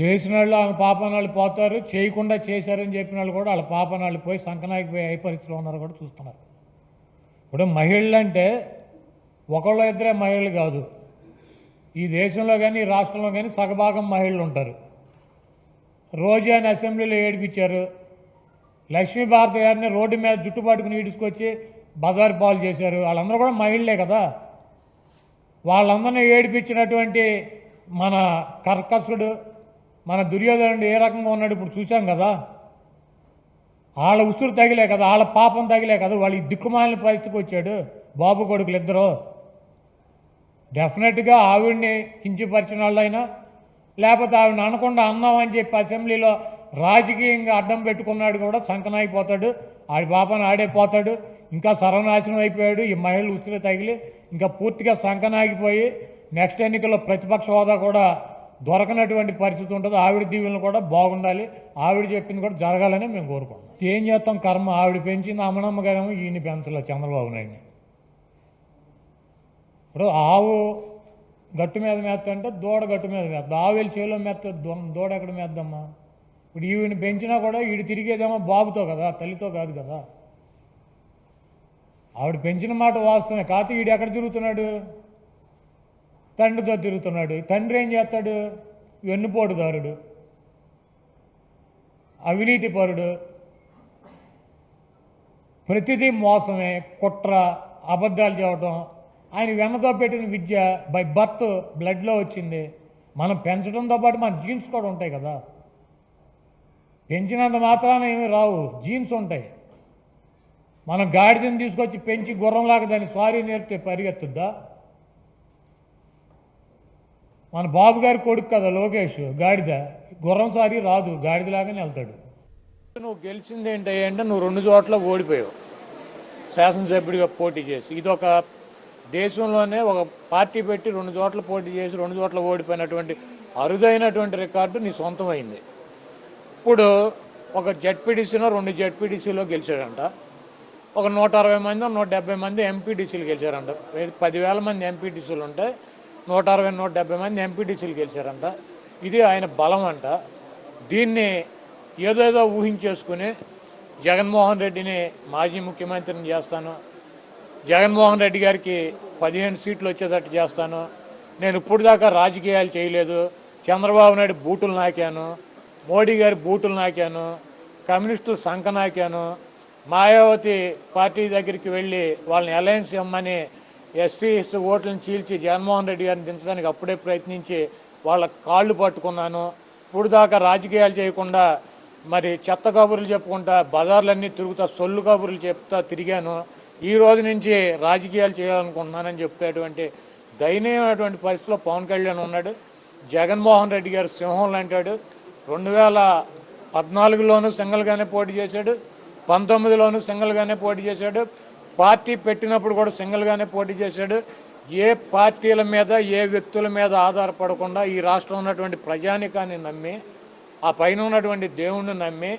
చేసిన వాళ్ళు వాళ్ళ పాపన వాళ్ళు పోతారు చేయకుండా చేశారని చెప్పిన వాళ్ళు కూడా వాళ్ళ పాపన వాళ్ళు పోయి సంకనాకి పోయి ఏ పరిస్థితిలో ఉన్నారు కూడా చూస్తున్నారు. ఇప్పుడు మహిళలు అంటే ఒకళ్ళు ఇద్దరే మహిళలు కాదు. ఈ దేశంలో కానీ ఈ రాష్ట్రంలో కానీ సగభాగం మహిళలు ఉంటారు. రోజాని అసెంబ్లీలో ఏడిపించారు. లక్ష్మీభారత గారిని రోడ్డు మీద జుట్టు పట్టుకుని ఈడ్చుకొచ్చి బజారు పాలు చేశారు. వాళ్ళందరూ కూడా మహిళలే కదా. వాళ్ళందరినీ ఏడిపించినటువంటి మన కర్కసుడు మన దుర్యోధనుడు ఏ రకంగా ఉన్నాడు ఇప్పుడు చూసాం కదా? వాళ్ళ ఉసురు తగిలే కదా వాళ్ళ పాపం తగిలే కదా వాళ్ళకి దిక్కుమాలిన పరిస్థితికి వచ్చాడు. బాబు కొడుకులు ఇద్దరు. డెఫినెట్గా ఆవిడ్ని కించిపరిచిన వాళ్ళైనా లేకపోతే ఆవిడని అనకుండా అన్నాం అని చెప్పి అసెంబ్లీలో రాజకీయంగా అడ్డం పెట్టుకున్నాడు కూడా సంకనైపోతాడు. ఆడి పాపను ఆడే పోతాడు. ఇంకా సర్వనాశనం అయిపోయాడు. ఈ మహిళలు ఉసిరి తగిలి ఇంకా పూర్తిగా సంకనాగిపోయి నెక్స్ట్ ఎన్నికల్లో ప్రతిపక్ష హోదా కూడా దొరకనటువంటి పరిస్థితి ఉంటుంది. ఆవిడ దీవులను కూడా బాగుండాలి. ఆవిడ చెప్పింది కూడా జరగాలని మేము కోరుకుంటాం ఏం చేస్తాం? కర్మ ఆవిడ పెంచింది అమ్మనమ్మ గారేమో ఈయన పెంచలే చంద్రబాబు నాయుడిని. ఇప్పుడు ఆవు గట్టు మీద మేస్తంటే దూడ గట్టు మీద మేస్తా ఆవు వెళ్ళి చేలో మేస్త దూడ ఎక్కడ మేద్దమ్మా ఇప్పుడు ఈవిని పెంచినా కూడా ఈడు తిరిగేదేమో బాబుతో కదా తల్లితో కాదు కదా. ఆవిడ పెంచిన మాట వాస్తవమే. కాకపోతే ఈడు ఎక్కడ తిరుగుతున్నాడు? తండ్రితో తిరుగుతున్నాడు. తండ్రి ఏం చేస్తాడు? వెన్నుపోటుదారుడు. అవినీతి పరుడు ప్రతిదీ మోసమే కుట్ర అబద్ధాలు చెప్పడం ఆయన వెన్నతో పెట్టిన విద్య బై బర్త్ బ్లడ్లో వచ్చింది. మనం పెంచడంతో పాటు మన జీన్స్ కూడా ఉంటాయి కదా. పెంచినంత మాత్రాన ఏమి రావు. జీన్స్ ఉంటాయి. మనం గాడిదని తీసుకొచ్చి పెంచి గుర్రంలాగా దాన్ని స్వారీ నేర్పితే పరిగెత్తుద్దా? మన బాబు గారి కొడుకు కదా లోకేష్ గాడిద. గుర్రం సారి రాదు గాడిదలాగానే వెళ్తాడు. నువ్వు గెలిచింది ఏంటి అంటే నువ్వు రెండు చోట్ల ఓడిపోయావు. శాసనసభ్యుడిగా పోటీ చేసి. ఇది ఒక దేశంలోనే ఒక పార్టీ పెట్టి రెండు చోట్ల పోటీ చేసి రెండు చోట్ల ఓడిపోయినటువంటి అరుదైనటువంటి రికార్డు నీ సొంతమైంది. ఇప్పుడు ఒక జడ్పీటీసీలో రెండు జడ్పీటీసీలో గెలిచాడంట. ఒక నూట అరవై మంది నూట డెబ్బై మంది ఎంపీటీసీలు గెలిచారంట. పదివేల మంది ఎంపీటీసీలు ఉంటే నూట అరవై నూట డెబ్బై మంది ఎంపీటీసీలు గెలిచారంట. ఇది ఆయన బలం అంట. దీన్ని ఏదేదో ఊహించేసుకుని జగన్మోహన్ రెడ్డిని మాజీ ముఖ్యమంత్రిని చేస్తాను. జగన్మోహన్ రెడ్డి గారికి పదిహేను సీట్లు వచ్చేటట్టు చేస్తాను. నేను ఇప్పుడు దాకా రాజకీయాలు చేయలేదు. చంద్రబాబు నాయుడు బూటులు నాకాను. మోడీ గారి బూటులు నాకాను. కమ్యూనిస్టులు సంఖ నాకాను. మాయావతి పార్టీ దగ్గరికి వెళ్ళి వాళ్ళని అలయన్స్ ఇమ్మని ఎస్సీ ఎస్టీ ఓట్లను చీల్చి జగన్మోహన్ రెడ్డి గారిని దించడానికి అప్పుడే ప్రయత్నించి వాళ్ళ కాళ్ళు పట్టుకున్నాను. ఇప్పుడు దాకా రాజకీయాలు చేయకుండా మరి చెత్త కబుర్లు చెప్పుకుంటా బజార్లన్నీ తిరుగుతా సొల్లు కబుర్లు చెప్తా తిరిగాను. ఈ రోజు నుంచి రాజకీయాలు చేయాలనుకుంటున్నానని చెప్పేటువంటి దయనీయమైనటువంటి పరిస్థితిలో పవన్ కళ్యాణ్ ఉన్నాడు. జగన్మోహన్ రెడ్డి గారు సింహం లాంటాడు. రెండు వేల పద్నాలుగులోనూ సింగల్గానే పోటీ చేశాడు. పంతొమ్మిదిలోనూ సింగల్గానే పోటీ చేశాడు. పార్టీ పెట్టినప్పుడు కూడా సింగల్గానే పోటీ చేశాడు. ఏ పార్టీల మీద ఏ వ్యక్తుల మీద ఆధారపడకుండా ఈ రాష్ట్రం ఉన్నటువంటి ప్రజానికాన్ని నమ్మి ఆ పైన ఉన్నటువంటి దేవుణ్ణి నమ్మి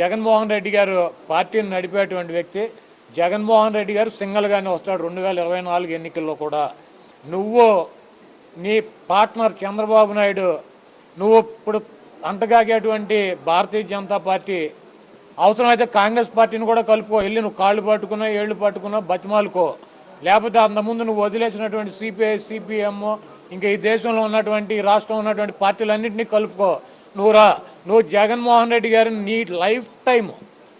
జగన్మోహన్ రెడ్డి గారు పార్టీని నడిపేటువంటి వ్యక్తి జగన్మోహన్ రెడ్డి గారు సింగల్గానే వస్తాడు రెండు వేల ఇరవై నాలుగు ఎన్నికల్లో కూడా. నువ్వు నీ పార్ట్నర్ చంద్రబాబు నాయుడు నువ్వు ఇప్పుడు అంటగాగేటువంటి భారతీయ జనతా పార్టీ అవసరమైతే కాంగ్రెస్ పార్టీని కూడా కలుపుకో. వెళ్ళి నువ్వు కాళ్ళు పట్టుకున్నా ఏళ్ళు పట్టుకున్నా బతిమాలుకో. లేకపోతే అంతకుముందు నువ్వు వదిలేసినటువంటి సిపిఐ సిపిఎం ఇంకా ఈ దేశంలో ఉన్నటువంటి ఈ రాష్ట్రంలో ఉన్నటువంటి పార్టీలన్నింటినీ కలుపుకో. నువ్వు రా. నువ్వు జగన్మోహన్ రెడ్డి గారిని నీ లైఫ్ టైం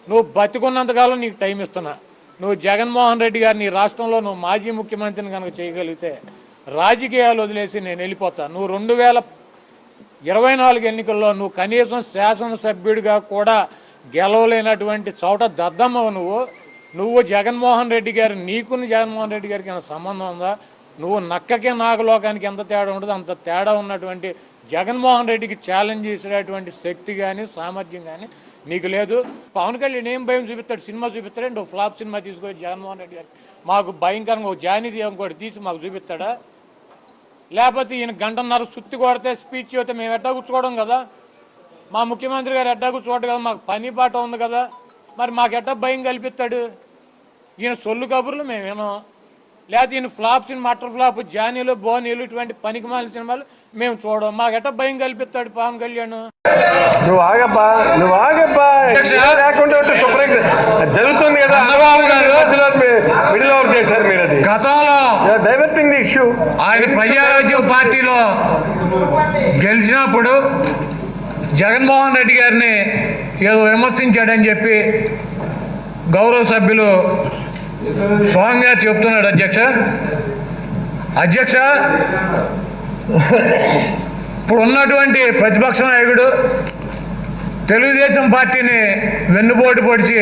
నువ్వు బతికున్నంతకాలం నీకు టైం ఇస్తున్నా. నువ్వు జగన్మోహన్ రెడ్డి గారిని రాష్ట్రంలో నువ్వు మాజీ ముఖ్యమంత్రిని కనుక చేయగలిగితే రాజకీయాలు వదిలేసి నేను వెళ్ళిపోతా. నువ్వు రెండు వేల ఇరవై నాలుగు ఎన్నికల్లో నువ్వు కనీసం శాసనసభ్యుడిగా కూడా గెలవలేనటువంటి చోట దద్దమ్మ నువ్వు. నువ్వు జగన్మోహన్ రెడ్డి గారు నీకు జగన్మోహన్ రెడ్డి గారికి ఏమైనా సంబంధం ఉందా? నువ్వు నక్కకి నాగలోకానికి ఎంత తేడా ఉండదు అంత తేడా ఉన్నటువంటి జగన్మోహన్ రెడ్డికి ఛాలెంజ్ చేసేటటువంటి శక్తి కానీ సామర్థ్యం కానీ నీకు లేదు. పవన్ కళ్యాణ్ ఏం భయం చూపిస్తాడు? సినిమా చూపిస్తాడు? ఓ ఫ్లాప్ సినిమా తీసుకొని జగన్మోహన్ రెడ్డి గారు మాకు భయంకరంగా ఒక జానీ ఇంకోటి తీసి మాకు చూపిస్తాడా? లేకపోతే ఈయన గంటన్నర సుత్తి కొడితే స్పీచ్ అయితే మేము ఎట్టా కూర్చోవడం కదా? మా ముఖ్యమంత్రి గారు ఎట్టా కూర్చోవడం కదా మాకు పని బాట ఉంది కదా మరి మాకు ఎట్టా భయం కల్పిస్తాడు? ఈయన సొల్లు కబుర్లు మేము వినాం లేకపోతే ఈయన ఫ్లాప్ సినిమా మటర్ ఫ్లాప్ జానీలు బోనీలు ఇటువంటి పనికి మాలిన సినిమాలు మేము చూడం మాకెట్ట భయం కల్పిస్తాడు పవన్ కళ్యాణ్? నువ్వు ఆగప్పా నువ్వు ఆగప్పా ఇలా లేకుండా ఉంటే శుభ్రం జరుగుతుంది కదా. చంద్రబాబు గారు- మిడిల్ ఓవర్ చేశారు మీరు అది. గతంలో డైవర్టింగ్ ది ఇష్యూ. ఆయన ప్రజారాజ్యం పార్టీలో గెలిచినప్పుడు జగన్మోహన్ రెడ్డి గారిని ఏదో విమర్శించాడని చెప్పి గౌరవ సభ్యులు స్వామి గారు చెప్తున్నాడు అధ్యక్ష. అధ్యక్ష ఇప్పుడు ఉన్నటువంటి ప్రతిపక్ష నాయకుడు తెలుగుదేశం పార్టీని వెన్నుపోటు పొడిచి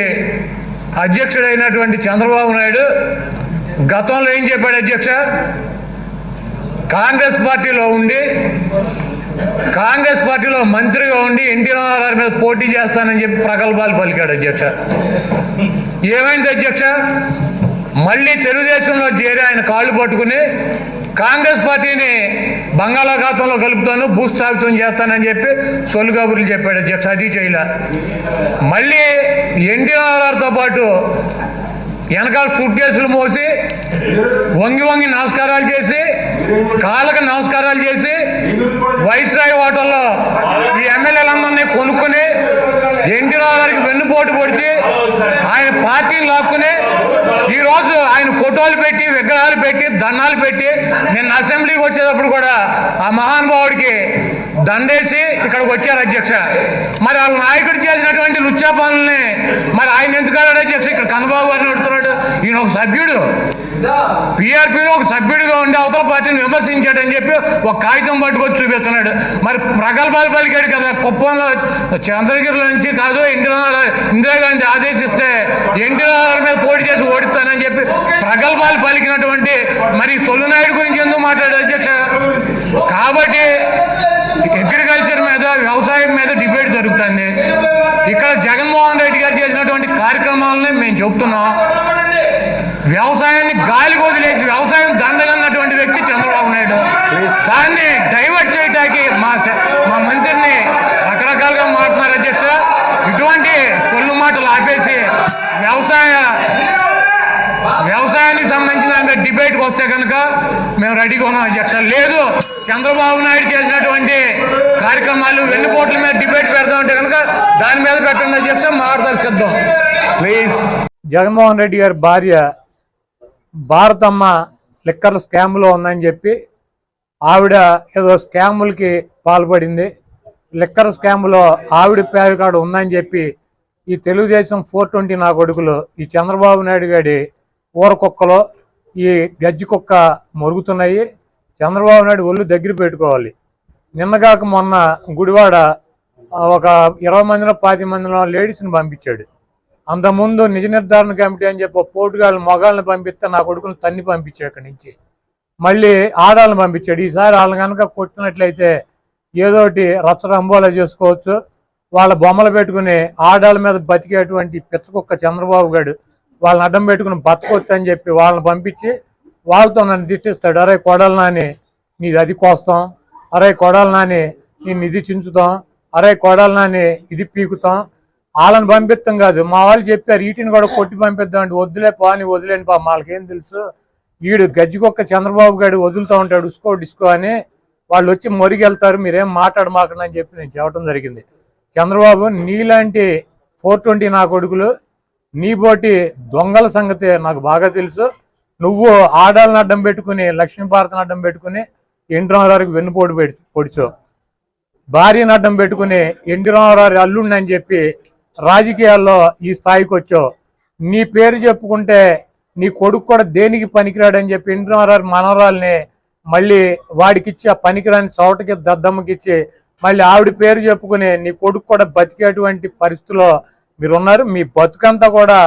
అధ్యక్షుడైనటువంటి చంద్రబాబు నాయుడు గతంలో ఏం చెప్పాడు అధ్యక్ష? కాంగ్రెస్ పార్టీలో ఉండి కాంగ్రెస్ పార్టీలో మంత్రిగా ఉండి ఎన్టీ రామారావు మీద పోటీ చేస్తానని చెప్పి ప్రగల్భాలు పలికాడు అధ్యక్ష. ఏమైంది అధ్యక్ష? మళ్ళీ తెలుగుదేశంలో చేరి ఆయన కాళ్ళు పట్టుకుని కాంగ్రెస్ పార్టీని బంగాళాఖాతంలో కలుపుతాను భూస్థాపితం చేస్తానని చెప్పి సొల్లు కబుర్లు చెప్పాడు అధ్యక్ష అది చేయలే. మళ్ళీ ఎన్టీ రామారావుతో పాటు వెనకాల సూట్ కేసులు మోసి వంగి వంగి నమస్కారాలు చేసి కాళ్ళకి నమస్కారాలు చేసి వైస్రాయ్ హోటల్లో ఈ ఎమ్మెల్యేలందరినీ కొనుక్కొని ఎన్టీ గారికి వెన్నుపోటు పొడిచి ఆయన పార్టీని లాక్కుని ఈరోజు ఆయన ఫోటోలు పెట్టి విగ్రహాలు పెట్టి దండాలు పెట్టి నిన్న అసెంబ్లీకి వచ్చేటప్పుడు కూడా ఆ మహానుభావుడికి దండేసి ఇక్కడికి వచ్చారు అధ్యక్ష. మరి వాళ్ళ నాయకుడు చేసినటువంటి లుచ్చా పనుల్ని మరి ఆయన ఎందుకు అధ్యక్ష? ఇక్కడ కన్నబాబు గారిని అడుగుతున్నాడు. ఈయన ఒక సభ్యుడు. పీఆర్పీలో ఒక సభ్యుడిగా ఉండి అవతల పార్టీని విమర్శించాడని చెప్పి ఒక కాగితం పట్టుకొచ్చి చూపిస్తున్నాడు. మరి ప్రగల్భాలు పలికాడు కదా కుప్పంలో చంద్రగిరిలో నుంచి కాదు ఎన్టీ ఇందిరాగాంధీ ఆదేశిస్తే ఎన్టీ మీద పోటీ చేసి ఓడిస్తానని చెప్పి ప్రగల్భాలు పలికినటువంటి మరి సొల్లునాయుడు గురించి ఎందుకు మాట్లాడారు అధ్యక్ష? కాబట్టి అగ్రికల్చర్ మీద వ్యవసాయం మీద డిబేట్ జరుగుతుంది. ఇక్కడ జగన్మోహన్ రెడ్డి గారు చేసినటువంటి కార్యక్రమాలని మేము చెబుతున్నాం వ్యవసాయాన్ని గాలికి వదిలేసి వ్యవసాయం దండగన్నటువంటి వ్యక్తి చంద్రబాబు నాయుడు. దాన్ని డైవర్ట్ చేయడానికి మా మా మంత్రిని రకరకాలుగా మాట్లాడుతున్నారు అధ్యక్ష. ఇటువంటి సొల్లు మాటలు ఆపేసి వ్యవసాయ వ్యవసాయానికి సంబంధించిన డిబేట్కి వస్తే కనుక మేము రెడీగా ఉన్నాం అధ్యక్ష. లేదు చంద్రబాబు నాయుడు చేసినటువంటి కార్యక్రమాలు వెన్నుపోట్ల మీద డిబేట్ పెడతామంటే కనుక దాని మీద పెట్టండి అధ్యక్ష. మాట్లాడదాం సిద్ధం ప్లీజ్ జగన్మోహన్ రెడ్డి గారి భార్య భారతమ్మ లిక్కర్ స్కామ్లో ఉందని చెప్పి ఆవిడ ఏదో స్కాములకి పాల్పడింది. లిక్కర్ స్కామ్లో ఆవిడ పేరు కాడ ఉందని చెప్పి ఈ తెలుగుదేశం ఫోర్ ట్వంటీ నా కొడుకులు ఈ చంద్రబాబు నాయుడు గారి ఊర కుక్కలో ఈ గజ్జి కుక్క మొరుగుతున్నాయి. చంద్రబాబు నాయుడు ఒళ్ళు దగ్గర పెట్టుకోవాలి. నిన్నగాక మొన్న గుడివాడ ఒక ఇరవై మందిలో పాతి మందిలో లేడీస్ని పంపించాడు. అంతకుముందు నిజ నిర్ధారణ కమిటీ అని చెప్పి పోటుగాళ్ళు మొగాళ్ళని పంపిస్తే నా కొడుకుని తన్ని పంపించాడు ఇక్కడి నుంచి. మళ్ళీ ఆడాలను పంపించాడు. ఈసారి వాళ్ళని కనుక కొట్టినట్లయితే ఏదోటి రచ్చరంబోలా చేసుకోవచ్చు. వాళ్ళ బొమ్మలు పెట్టుకుని ఆడాళ్ళ మీద బతికేటువంటి పిచ్చకుక్క చంద్రబాబు గారు వాళ్ళని అడ్డం పెట్టుకుని బతకొచ్చు అని చెప్పి వాళ్ళని పంపించి వాళ్ళతో నన్ను తిట్టిస్తాడు. అరే కొడలు నాని నీది అది కోస్తాం. అరే కొడలు నాని నేను ఇది చించుతాం. అరే కొడలు నాని ఇది పీకుతాం. వాళ్ళని పంపిస్తాం కాదు. మా వాళ్ళు చెప్పారు వీటిని కూడా కొట్టి పంపిద్దాం అంటే వద్దులే పాని వదిలేని పా వాళ్ళకేం తెలుసు? వీడు గజ్జికొక్క చంద్రబాబు గారు వదులుతూ ఉంటాడు ఉసుకో డిస్కో అని వాళ్ళు వచ్చి మొరిగెళ్తారు. మీరేం మాట్లాడమాకండి అని చెప్పి నేను చెప్పడం జరిగింది. చంద్రబాబు నీలాంటి ఫోర్ ట్వంటీ నా కొడుకులు నీ పోటీ దొంగల సంగతి నాకు బాగా తెలుసు. నువ్వు ఆడాలను అడ్డం పెట్టుకుని లక్ష్మీభారతిని అడ్డం పెట్టుకుని ఎన్టీ రామారావుకి వెన్నుపోటు పెడి పొడిచావు భార్యను అడ్డం పెట్టుకుని ఎన్టీ రామారావు అల్లుండి అని చెప్పి రాజకీయాల్లో ఈ స్థాయికి వచ్చావు. నీ పేరు చెప్పుకుంటే నీ కొడుకు కూడా దేనికి పనికిరాడని చెప్పి ఎన్టీ మనవరాల్ని మళ్ళీ వాడికిచ్చి ఆ పనికిరాని చోటకి దద్దమ్మకిచ్చి మళ్ళీ ఆవిడ పేరు చెప్పుకుని నీ కొడుకు కూడా బతికేటువంటి పరిస్థితిలో మీరు ఉన్నారు మీ బతుకంతా కూడా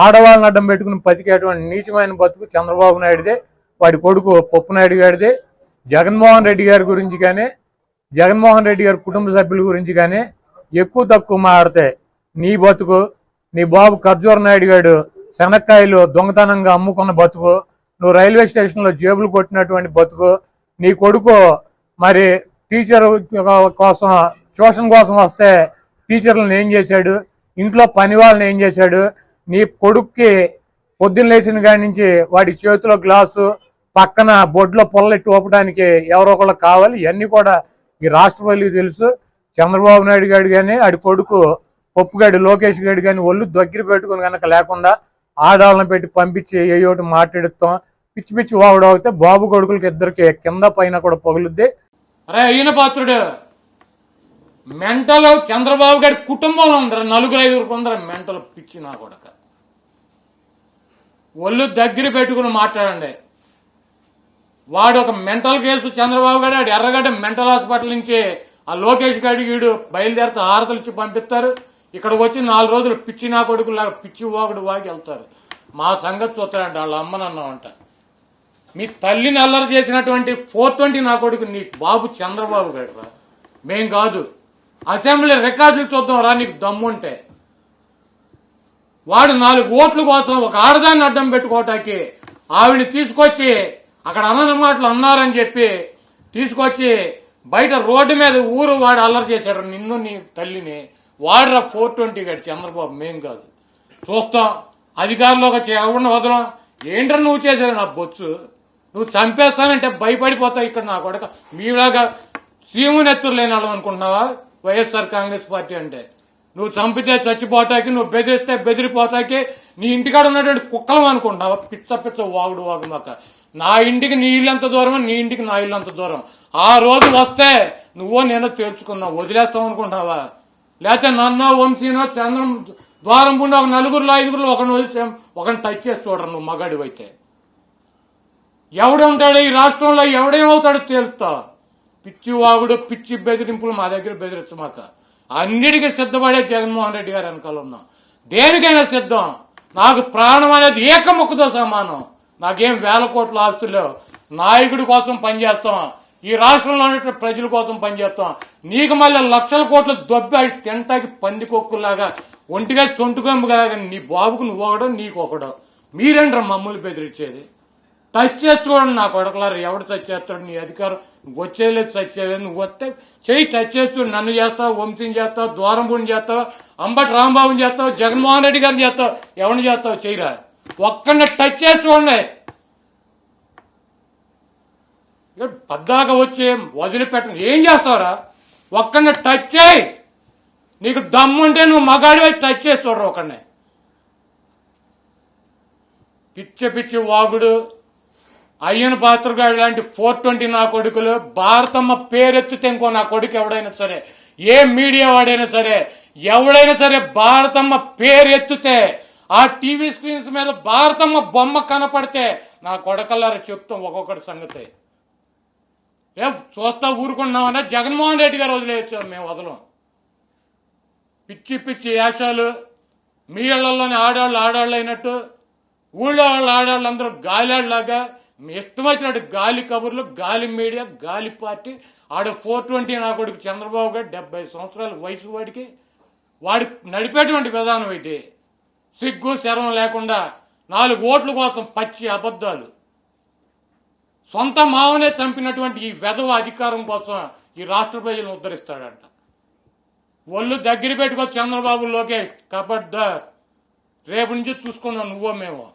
ఆడవాళ్ళని అడ్డం పెట్టుకుని బతికేటువంటి నీచమైన బతుకు చంద్రబాబు నాయుడిదే. వాడి కొడుకు పప్పు నాయుడు జగన్మోహన్ రెడ్డి గారి గురించి కానీ జగన్మోహన్ రెడ్డి గారి కుటుంబ సభ్యుల గురించి కానీ ఎక్కువ తక్కువ మాట్లాడితే నీ బతుకు నీ బాబు ఖర్జూర నాయుడు గారు శనక్కాయలు దొంగతనంగా అమ్ముకున్న బతుకు నువ్వు రైల్వే స్టేషన్లో జేబులు కొట్టినటువంటి బతుకు నీ కొడుకు మరి టీచర్ కోసం ట్యూషన్ కోసం వస్తే టీచర్లను ఏం చేశాడు? ఇంట్లో పని వాళ్ళని ఏం చేశాడు? నీ కొడుక్కి పొద్దున్న లేచిన కాడి నుంచి వాడి చేతిలో గ్లాసు పక్కన బొడ్లో పొల్లెట్టి ఊపడానికి ఎవరో ఒకళ్ళు కావాలి ఇవన్నీ కూడా ఈ రాష్ట్రపతికి తెలుసు. చంద్రబాబు నాయుడు గారు కానీ ఆడి కొడుకు పప్పుగాడి లోకేష్ గడి కానీ ఒళ్ళు దగ్గర పెట్టుకుని కనుక లేకుండా ఆడాలను పెట్టి పంపించి ఏయోటి మాట్లాడుతాం పిచ్చి పిచ్చి వాగుడు అవుతే బాబు కొడుకులకి ఇద్దరికి కింద పైన కూడా పగులుద్ది. అరే అయిన పాత్రుడు. మెంటల్ చంద్రబాబు గారి కుటుంబంలో ఉందరు నలుగురు ఐదుగురు కొందరు మెంటల్ పిచ్చి నా కొడక. ఒళ్ళు దగ్గర పెట్టుకుని మాట్లాడండి. వాడు ఒక మెంటల్ కేసు చంద్రబాబు గారు ఆడు ఎర్రగడ్డ మెంటల్ హాస్పిటల్ నుంచి ఆ లోకేష్ గారికి వీడు బయలుదేరితే హారతలు ఇచ్చి పంపిస్తారు. ఇక్కడికి వచ్చి నాలుగు రోజులు పిచ్చి నా కొడుకులాగా పిచ్చి వాగుడు వాగి వెళ్తారు. మా సంగతి చూస్తారంట వాళ్ళ అమ్మనన్నామంట మీ తల్లిని అల్లరి చేసినటువంటి ఫోర్ ట్వంటీ నా కొడుకు నీ బాబు చంద్రబాబు గారు రా. మేం కాదు. అసెంబ్లీ రికార్డులు చూద్దాం రా నీకు దమ్ముంటే. వాడు నాలుగు ఓట్ల కోసం ఒక ఆడదాన్ని అడ్డం పెట్టుకోవటానికి ఆవిడని తీసుకొచ్చి అక్కడ అన్న మాటలు అన్నారని చెప్పి తీసుకొచ్చి బయట రోడ్డు మీద ఊరు వాడు అల్లరి చేశాడు నిన్ను నీ తల్లిని. వాడురా ఫోర్ ట్వంటీ గడి చంద్రబాబు? మేం కాదు. చూస్తాం. అధికారంలోకి చేయకుండా ఎవరిని వదలం? ఏంట్రా నువ్వు చేసేది నా బొచ్చు? నువ్వు చంపేస్తానంటే భయపడిపోతావు ఇక్కడ నా కొడక. మీలాగా సీమునెత్తురు లేని వాళ్ళం అనుకుంటున్నావా? వైఎస్ఆర్ కాంగ్రెస్ పార్టీ అంటే. నువ్వు చంపితే చచ్చిపోతాకి నువ్వు బెదిరిస్తే బెదిరిపోతాకి నీ ఇంటికాడ ఉన్నటువంటి కుక్కలం అనుకుంటున్నావా? పిచ్చ పిచ్చ వాగుడు వాగు మాక నా ఇంటికి నీ ఇల్లు ఎంత దూరం నీ ఇంటికి నా ఇల్లు అంత దూరం. ఆ రోజు వస్తే నువ్వో నేను తేల్చుకున్నావు వదిలేస్తావు అనుకుంటున్నావా? లేకపోతే నన్నో వంశీనో చంద్రం ద్వారం గుండా ఒక నలుగురులో ఐదుగురులో ఒకరిని వదిలి ఒకరిని టచ్ చేసి చూడరు నువ్వు మగాడివైతే. ఎవడు ఈ రాష్ట్రంలో? ఎవడేమవుతాడో తేలుతా. పిచ్చి వాగుడు పిచ్చి బెదిరింపులు మా దగ్గర బెదిరించమాక అన్నిటికీ సిద్ధపడే జగన్మోహన్ రెడ్డి గారు వెనకాల ఉన్నాం. దేనికైనా సిద్ధం. నాకు ప్రాణం అనేది ఏకముక్కతో సమానం. నాకేం వేల కోట్ల ఆస్తులు నాయకుడి కోసం పనిచేస్తాం. ఈ రాష్ట్రంలో ఉన్నటువంటి ప్రజల కోసం పనిచేస్తాం. నీకు మళ్ళీ లక్షల కోట్లు దొబ్బి తింటాకి పందికొక్కులాగా ఒంటిగా సొంటుకొమ్మలాగా నీ బాబుకు నువ్వు ఒకడో నీకు ఒకడో. మీరేంట్రా మమ్మల్ని బెదిరించేది. టచ్ చేసుకోండి నా కొడకలారు ఎవడు టచ్ చేస్తాడు? నీ అధికారం. నువ్వు వచ్చేలేదు టచ్ చేయలేదు. నువ్వు వస్తే చెయ్యి టచ్ చేస్తూ నన్ను చేస్తావు? వంశీని చేస్తావు? ద్వారంపూడిని చేస్తావు? అంబటి రాంబాబుని చేస్తావు? జగన్మోహన్ రెడ్డి గారిని చేస్తావు? ఎవరిని చేస్తావు? చెయ్యరా. ఒక్కడిని టచ్ చేసుకోండి చూడండి పద్దాక వచ్చి వదిలిపెట్టను. ఏం చేస్తావురా? ఒక్కడిని టచ్ చేయి. నీకు దమ్ముంటే నువ్వు మగాడి టచ్ చేసి చూడరు ఒకడిని పిచ్చి పిచ్చి వాగుడు అయ్యన పాత్రగాడు లాంటి ఫోర్ ట్వంటీ నా కొడుకులు భారతమ్మ పేరెత్తితే ఇంకో నా కొడుకు ఎవడైనా సరే ఏ మీడియా వాడైనా సరే ఎవడైనా సరే భారతమ్మ పేరెత్తితే ఆ టీవీ స్క్రీన్స్ మీద భారతమ్మ బొమ్మ కనపడితే నా కొడకల్లారా చెప్తాం ఒక్కొక్కటి సంగతి. ఏ చూస్తా ఊరుకున్నామన్నా జగన్మోహన్ రెడ్డి గారు వదిలేయచ్చు మేము వదలం. పిచ్చి పిచ్చి యాశాలు మీ ఇళ్ళలోని ఆడాళ్ళు ఆడాళ్ళు అయినట్టు ఊళ్ళో వాళ్ళ ఆడాళ్ళందరూ గాలిలాగా మీ ఇష్టం వచ్చినట్టు గాలి కబుర్లు గాలి మీడియా గాలి పార్టీ ఆడ ఫోర్ ట్వంటీ నా కొడుకు చంద్రబాబు గారు డెబ్బై సంవత్సరాల వయసు వాడికి వాడి నడిపేటువంటి విధానం ఇది. సిగ్గు శరం లేకుండా నాలుగు ఓట్ల కోసం పచ్చి అబద్ధాలు. సొంత మావనే చంపినటువంటి ఈ వెధవ అధికారం కోసం ఈ రాష్ట్ర ప్రజలను ఉద్ధరిస్తాడంట. ఒళ్ళు దగ్గర పెట్టుకో చంద్రబాబు లోకేష్ కబడ్దార్. రేపు నుంచి చూసుకుందాం నువ్వో మేము.